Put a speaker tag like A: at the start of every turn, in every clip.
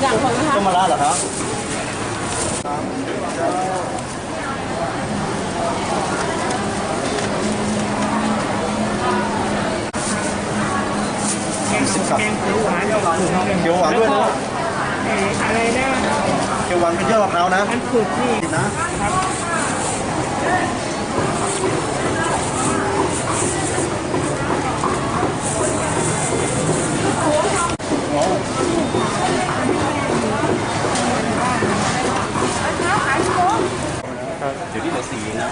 A: อย่างของนะคะ
B: ต้มมะระเหรอครับ
C: แกงแกงเขียวหวาน
B: เขียวหวานด้วยนะ
C: เอ่ออะไรนะ
B: เขียวหวานเป็นยอดมะพร้าวนะ
C: มันฝึกนี่
B: นะเดี๋ย วนี้เหลือ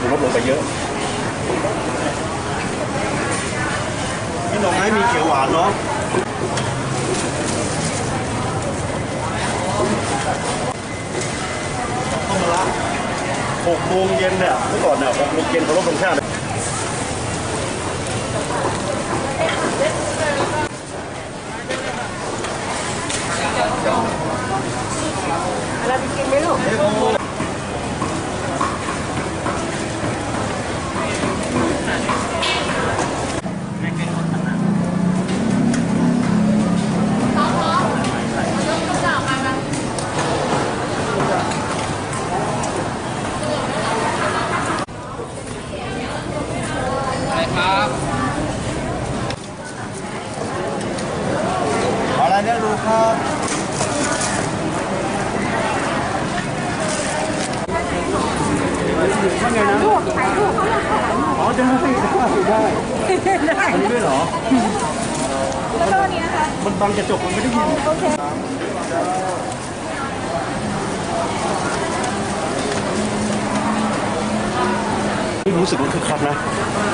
B: สี่นลดลงไปเยอะนี่หน่อไม้มีเขียวหวานเนาะต้มมะระหกโมงเย็นเนี่ยเมื่อก่อนเนี่ยหกโมงเย็นเขาลดลงชาติ
A: อะไรไปกินไหมลูก
B: อะไรเนี่ยลูกครับ ว่าไงนะอ๋อจะให้ได้ได้อันนี้ด้วยเหรอ
A: แล้วก็อันนี้นะคะ
B: มันบังกระจกมันไม่ได้ยิน
A: โอเค
B: รู้สึกว่าคึกคักนะ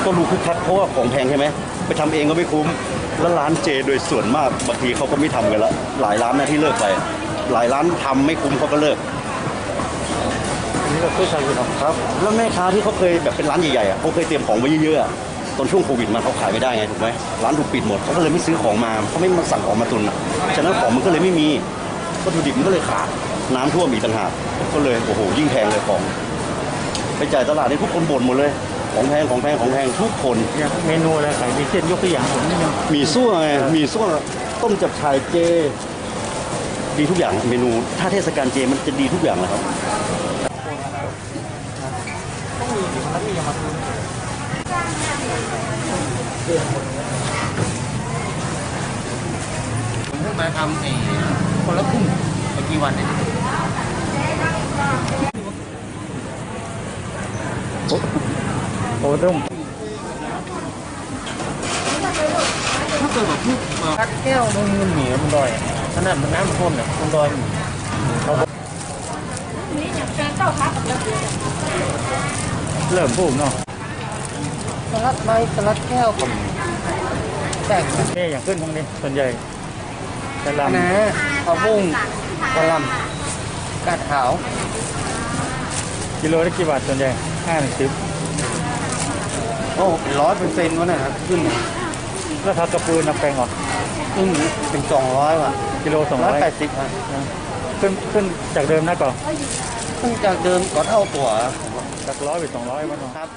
B: ก็รู้คึกคักเพราะว่าของแพงใช่ไหม ไปทำเองก็ไม่คุ้ม แล้วร้านเจโดยส่วนมากบางทีเขาก็ไม่ทำกันละ หลายร้านนะที่เลิกไป หลายร้านทำไม่คุ้มเขาก็เลิก
C: อันนี้ก็คือใครอยู่เนาะ
B: ครับ แล้วแม่ค้าที่เขาเคยแบบเป็นร้านใหญ่ๆอะเขาเคยเตรียมของไว้เยอะๆอะตอนช่วงโควิดมาเขาขายไม่ได้ไงถูกไหมร้านถูกปิดหมดเขาก็เลยไม่ซื้อของมาเขาไม่มาสั่งของมาตุนอะฉะนั้นของมันก็เลยไม่มีวัตถุดิบมันก็เลยขาดน้ำท่วมอีกต่างหากก็เลยโอ้โหยิ่งแพงเลยของไปจ่ายตลาดนี่ทุกคนบ่นหมดเลย ของแพงของแพงของแพงทุกคน
C: อย่างเมนูอะไรขายดีเช่นยกตัวอย่างผมนิดนึง
B: มีซั่วไงมีซั่วต้มจับฉ่ายเจ ดีทุกอย่างเมนู ถ้าเทศกาลเจมันจะดีทุกอย่างเลยครับ
D: ผมเพิ่งมาทำไอ้คนละครึ่งเมื่อกี่วันเนี่ย
C: โอ้ต้ม
D: ถ้าเกิดแบบพูดมา
C: แก้วมันเหนียวมันดอยขนาดมันน้ำท่วมเนี่ยมันดอยเขา
A: เต้าคับกับเลือด
C: เริ่มพูดเนาะ
D: สลัดใบสลัดแก้วผมแตก
C: นี่อย่างขึ้นพวกนี้ส่วนใหญ่จะ
D: ค
C: ลำ
D: ณะข้าวบุ้งกะหล่ำกาดขาว
C: กิโลละกี่บาทส่วนใหญ่ห้าถึงสิบ
D: โอ้ร้อยเปอร์เซ็นต์วะนะครับขึ้น
C: แล้วทักกระปืนน้ำแปลงออก
D: ขึ้นเป็นสองร้อยว่ะ
C: กิโลสอง
D: ร้
C: ร้
D: อ
C: อยย
D: แปดสิบอะ
C: ขึ้นขึ้นจากเดิมนะก่อน
D: ขึ้นจากเดิมก็เท่าตัว
C: จากร้อยไปสองร้อยมันเนาะ
D: ครับ